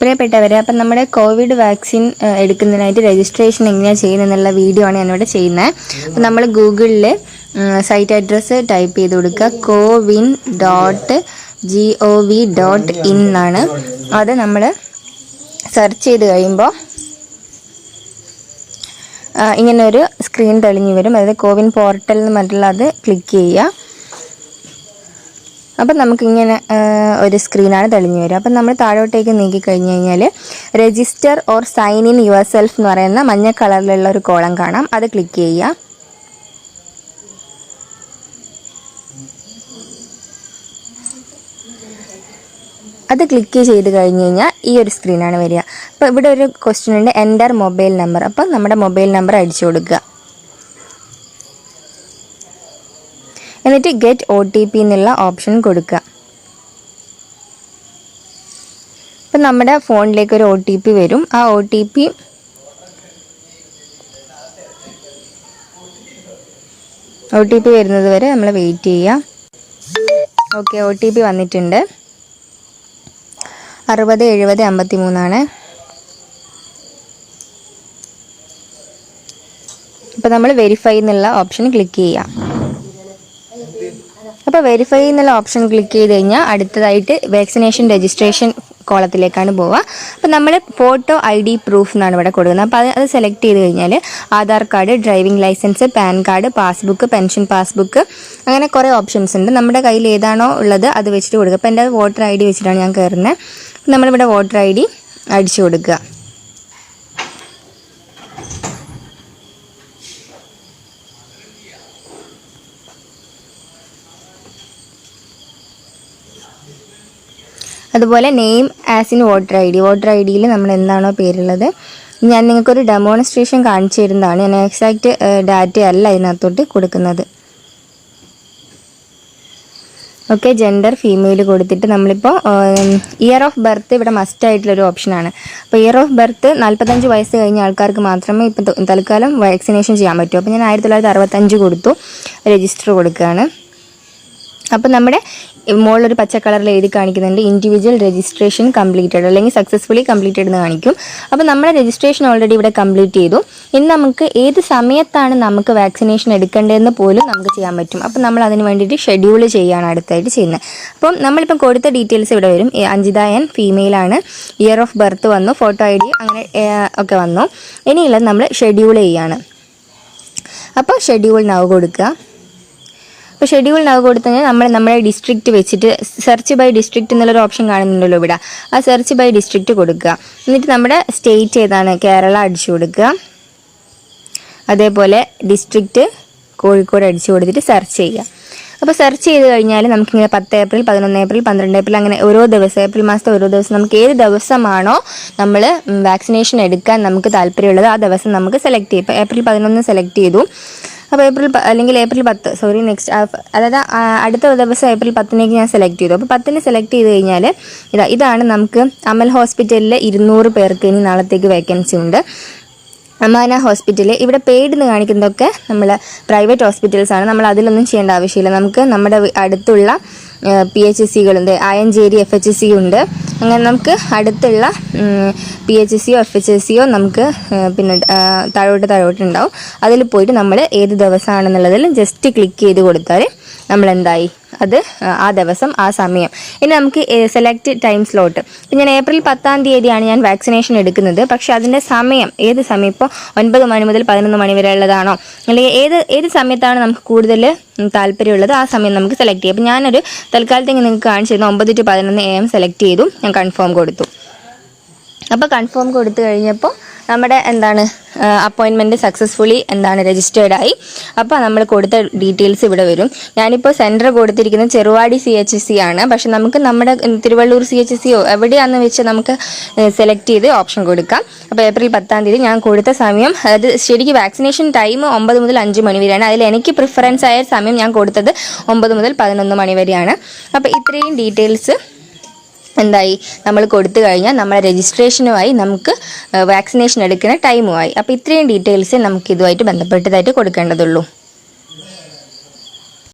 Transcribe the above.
പ്രിയപ്പെട്ടവരെ അപ്പം നമ്മുടെ കോവിഡ് വാക്സിൻ എടുക്കുന്നതിനായിട്ട് രജിസ്ട്രേഷൻ എങ്ങനെയാണ് ചെയ്യുന്നതെന്നുള്ള വീഡിയോ ആണ് ഞാനിവിടെ ചെയ്യുന്നത് അപ്പം നമ്മൾ ഗൂഗിളിൽ സൈറ്റ് അഡ്രസ്സ് ടൈപ്പ് ചെയ്ത് കൊടുക്കുക. CoWIN dot G O V dot in എന്നാണ്. അത് നമ്മൾ സെർച്ച് ചെയ്ത് കഴിയുമ്പോൾ ഇങ്ങനെ ഒരു സ്ക്രീൻ തെളിഞ്ഞു വരും. അതായത് കോവിൻ പോർട്ടൽ എന്ന് പറഞ്ഞിട്ടുള്ള അത് ക്ലിക്ക് ചെയ്യുക. അപ്പം നമുക്കിങ്ങനെ ഒരു സ്ക്രീനാണ് തെളിഞ്ഞു വരിക. അപ്പം നമ്മൾ താഴോട്ടേക്ക് നീക്കി കഴിഞ്ഞ് കഴിഞ്ഞാൽ register or sign in yourself എന്ന് പറയുന്ന മഞ്ഞ കളറിലുള്ള ഒരു കോളം കാണാം. അത് ക്ലിക്ക് ചെയ്യുക. അത് ക്ലിക്ക് ചെയ്ത് കഴിഞ്ഞ് കഴിഞ്ഞാൽ ഈ ഒരു സ്ക്രീനാണ് വരിക. അപ്പോൾ ഇവിടെ ഒരു ക്വസ്റ്റ്യൻ ഉണ്ട്. എന്റർ മൊബൈൽ നമ്പർ അപ്പം നമ്മുടെ മൊബൈൽ നമ്പർ അടിച്ചു കൊടുക്കുക. എന്നിട്ട് ഗെറ്റ് ഒ ടി പി എന്നുള്ള ഓപ്ഷൻ കൊടുക്കുക. അപ്പം നമ്മുടെ ഫോണിലേക്ക് ഒരു ഒ ടി പി വരും. ആ O T P O T P വരുന്നത് വരെ നമ്മൾ വെയിറ്റ് ചെയ്യുക. ഓക്കെ ഒ ടി പി വന്നിട്ടുണ്ട്. അറുപത് എഴുപത് അമ്പത്തി മൂന്നാണ് അപ്പോൾ നമ്മൾ വെരിഫൈ എന്നുള്ള ഓപ്ഷൻ ക്ലിക്ക് ചെയ്യാം അപ്പോൾ വെരിഫൈ എന്നുള്ള ഓപ്ഷൻ ക്ലിക്ക് ചെയ്ത് കഴിഞ്ഞാൽ അടുത്തതായിട്ട് വാക്സിനേഷൻ രജിസ്ട്രേഷൻ കോളത്തിലേക്കാണ് പോവുക അപ്പോൾ നമ്മൾ ഫോട്ടോ ഐ ഡി പ്രൂഫ് എന്നാണ് ഇവിടെ കൊടുക്കുന്നത്. അപ്പോൾ അത് അത് സെലക്ട് ചെയ്ത് കഴിഞ്ഞാൽ Aadhaar card driving licence PAN card passbook pension passbook അങ്ങനെ കുറേ ഓപ്ഷൻസ് ഉണ്ട്. നമ്മുടെ കയ്യിൽ ഏതാണോ ഉള്ളത് അത് വെച്ചിട്ട് കൊടുക്കുക. അപ്പോൾ എന്റെ വോട്ടർ ഐ ഡി വെച്ചിട്ടാണ് ഞാൻ കയറുന്നത് നമ്മളിവിടെ വോട്ടർ ഐ ഡി അടിച്ചു കൊടുക്കുക. അതുപോലെ name as in voter I D voter I ഡിയിൽ നമ്മൾ എന്താണോ പേരുള്ളത്. ഞാൻ നിങ്ങൾക്കൊരു ഡെമോൺസ്ട്രേഷൻ കാണിച്ചു തരുന്നതാണ് ഞാൻ എക്സാക്റ്റ് ഡാറ്റ അല്ല ഇതിനകത്തോട്ട് കൊടുക്കുന്നത്. ഓക്കെ ജെൻഡർ ഫീമെയിൽ കൊടുത്തിട്ട് നമ്മളിപ്പോൾ ഇയർ ഓഫ് ബർത്ത് ഇവിടെ മസ്റ്റ് ആയിട്ടുള്ളൊരു ഓപ്ഷനാണ് അപ്പോൾ ഇയർ ഓഫ് ബർത്ത് നാൽപ്പത്തഞ്ച് വയസ്സ് കഴിഞ്ഞ ആൾക്കാർക്ക് മാത്രമേ ഇപ്പം തൽക്കാലം വാക്സിനേഷൻ ചെയ്യാൻ പറ്റൂ. അപ്പോൾ ഞാൻ ആയിരത്തി തൊള്ളായിരത്തി അറുപത്തഞ്ച് കൊടുത്തു. രജിസ്റ്റർ കൊടുക്കുകയാണ്. അപ്പം നമ്മുടെ മുകളിലൊരു പച്ച കളറിൽ എഴുതി കാണിക്കുന്നുണ്ട്. ഇൻഡിവിജ്വൽ രജിസ്ട്രേഷൻ കംപ്ലീറ്റഡ് അല്ലെങ്കിൽ സക്സസ്ഫുള്ളി കംപ്ലീറ്റഡ് എന്ന് കാണിക്കും. അപ്പം നമ്മുടെ രജിസ്ട്രേഷൻ ഓൾറെഡി ഇവിടെ കംപ്ലീറ്റ് ചെയ്തു. ഇനി നമുക്ക് ഏത് സമയത്താണ് നമുക്ക് വാക്സിനേഷൻ എടുക്കേണ്ടതെന്ന് പോലും നമുക്ക് ചെയ്യാൻ പറ്റും. അപ്പം നമ്മൾ അതിന് വേണ്ടിയിട്ട് ഷെഡ്യൂൾ ചെയ്യുകയാണ് അടുത്തായിട്ട് ചെയ്യുന്നത്. അപ്പം നമ്മളിപ്പം കൊടുത്ത ഡീറ്റെയിൽസ് ഇവിടെ വരും. അഞ്ജിതായൻ ഫീമെയിലാണ് ഇയർ ഓഫ് ബർത്ത് വന്നു. ഫോട്ടോ ഐ ഡി അങ്ങനെ ഒക്കെ വന്നു. ഇനിയുള്ളത് നമ്മൾ ഷെഡ്യൂൾ ചെയ്യുകയാണ്. അപ്പോൾ ഷെഡ്യൂൾ നവ് കൊടുക്കുക. അപ്പോൾ ഷെഡ്യൂൾ നവ് കൊടുത്തു നമ്മൾ നമ്മുടെ ഡിസ്ട്രിക്റ്റ് വെച്ചിട്ട് സെർച്ച് ബൈ ഡിസ്ട്രിക്റ്റ് എന്നുള്ളൊരു ഓപ്ഷൻ കാണുന്നുണ്ടല്ലോ ഇവിടെ. ആ സെർച്ച് ബൈ ഡിസ്ട്രിക്റ്റ് കൊടുക്കുക. എന്നിട്ട് നമ്മുടെ സ്റ്റേറ്റ് ഏതാണ്? കേരള അടിച്ചു കൊടുക്കുക. അതേപോലെ ഡിസ്ട്രിക്റ്റ് കോഴിക്കോട് അടിച്ചു കൊടുത്തിട്ട് സെർച്ച് ചെയ്യുക. അപ്പോൾ സെർച്ച് ചെയ്ത് കഴിഞ്ഞാൽ നമുക്കിങ്ങനെ പത്ത് ഏപ്രിൽ പതിനൊന്ന് ഏപ്രിൽ പന്ത്രണ്ട് ഏപ്രിൽ അങ്ങനെ ഓരോ ദിവസം ഏപ്രിൽ മാസത്തെ ഓരോ ദിവസം നമുക്ക് ഏത് ദിവസമാണോ നമ്മൾ വാക്സിനേഷൻ എടുക്കാൻ നമുക്ക് താല്പര്യമുള്ളത് ആ ദിവസം നമുക്ക് സെലക്ട് ചെയ്യും ഇപ്പോൾ ഏപ്രിൽ പതിനൊന്ന് സെലക്ട് ചെയ്തു. അപ്പോൾ ഏപ്രിൽ അല്ലെങ്കിൽ ഏപ്രിൽ പത്ത് സോറി നെക്സ്റ്റ് അതായത് അടുത്ത ദിവസം ഏപ്രിൽ പത്തിനേക്ക് ഞാൻ സെലക്ട് ചെയ്തു. അപ്പോൾ പത്തിന് സെലക്ട് ചെയ്ത് കഴിഞ്ഞാൽ ഇതാ ഇതാണ് നമുക്ക് അമൽ ഹോസ്പിറ്റലിൽ ഇരുന്നൂറ് പേർക്ക് ഇനി നാളത്തേക്ക് വേക്കൻസി ഉണ്ട്. അമാന ഹോസ്പിറ്റൽ ഇവിടെ പെയ്ഡ് എന്ന് കാണിക്കുന്നതൊക്കെ നമ്മൾ പ്രൈവറ്റ് ഹോസ്പിറ്റൽസ് ആണ്. നമ്മൾ അതിലൊന്നും ചെയ്യേണ്ട ആവശ്യമില്ല. നമുക്ക് നമ്മുടെ അടുത്തുള്ള P H S സികളുണ്ട് Ayancheri F H S C ഉണ്ട്. അങ്ങനെ നമുക്ക് അടുത്തുള്ള പി എച്ച് എസ് സിയോ എഫ് എച്ച് എസ് സിയോ നമുക്ക് പിന്നെ താഴോട്ട് താഴോട്ട് ഉണ്ടാവും അതിൽ പോയിട്ട് നമ്മൾ ഏത് ദിവസമാണെന്നുള്ളതിൽ ജസ്റ്റ് ക്ലിക്ക് ചെയ്ത് കൊടുത്താൽ നമ്മൾ എന്തായി അത് ആ ദിവസം ആ സമയം. ഇനി നമുക്ക് സെലക്ട് ടൈം സ്ലോട്ട് ഇപ്പം ഞാൻ ഏപ്രിൽ പത്താം തീയതിയാണ് ഞാൻ വാക്സിനേഷൻ എടുക്കുന്നത്. പക്ഷേ അതിന്റെ സമയം ഏത് സമയം? ഇപ്പോൾ ഒൻപത് മണി മുതൽ പതിനൊന്ന് മണി വരെ ഉള്ളതാണോ? അല്ലെങ്കിൽ ഏത് ഏത് സമയത്താണ് നമുക്ക് കൂടുതൽ താല്പര്യമുള്ളത്? ആ സമയം നമുക്ക് സെലക്ട് ചെയ്യാം. അപ്പം ഞാനൊരു തൽക്കാലത്തേക്ക് നിങ്ങൾക്ക് കാണിച്ചിരുന്നു ഒമ്പത് ടു പതിനൊന്ന് എ എം സെലക്ട് ചെയ്തു. ഞാൻ കൺഫേം കൊടുത്തു. അപ്പോൾ കൺഫേം കൊടുത്തു കഴിഞ്ഞപ്പോൾ നമ്മുടെ എന്താണ് അപ്പോയിൻമെന്റ് സക്സസ്ഫുള്ളി എന്താണ് രജിസ്റ്റേർഡ് ആയി. അപ്പോൾ നമ്മൾ കൊടുത്ത ഡീറ്റെയിൽസ് ഇവിടെ വരും. ഞാനിപ്പോൾ സെന്റർ കൊടുത്തിരിക്കുന്നത് ചെറുവാടി സി എച്ച് സി ആണ്. പക്ഷെ നമുക്ക് നമ്മുടെ തിരുവള്ളൂർ സി എച്ച് സിയോ എവിടെയാണെന്ന് വെച്ച് നമുക്ക് സെലക്ട് ചെയ്ത് ഓപ്ഷൻ കൊടുക്കാം. അപ്പോൾ ഏപ്രിൽ പത്താം തീയതി ഞാൻ കൊടുത്ത സമയം അതായത് ശരിക്കും വാക്സിനേഷൻ ടൈം ഒമ്പത് മുതൽ അഞ്ച് മണി വരെയാണ്. അതിൽ എനിക്ക് പ്രിഫറൻസ് ആയ സമയം ഞാൻ കൊടുത്തത് ഒമ്പത് മുതൽ പതിനൊന്ന് മണി വരെയാണ്. അപ്പോൾ ഇത്രയും ഡീറ്റെയിൽസ് എന്തായി? നമ്മൾ കൊടുത്തു കഴിഞ്ഞാൽ നമ്മളെ രജിസ്ട്രേഷനുമായി നമുക്ക് വാക്സിനേഷൻ എടുക്കുന്ന ടൈമുമായി അപ്പോൾ ഇത്രയും ഡീറ്റെയിൽസ് നമുക്ക് ഇതുമായിട്ട് ബന്ധപ്പെട്ടതായിട്ട് കൊടുക്കേണ്ടതുള്ളൂ.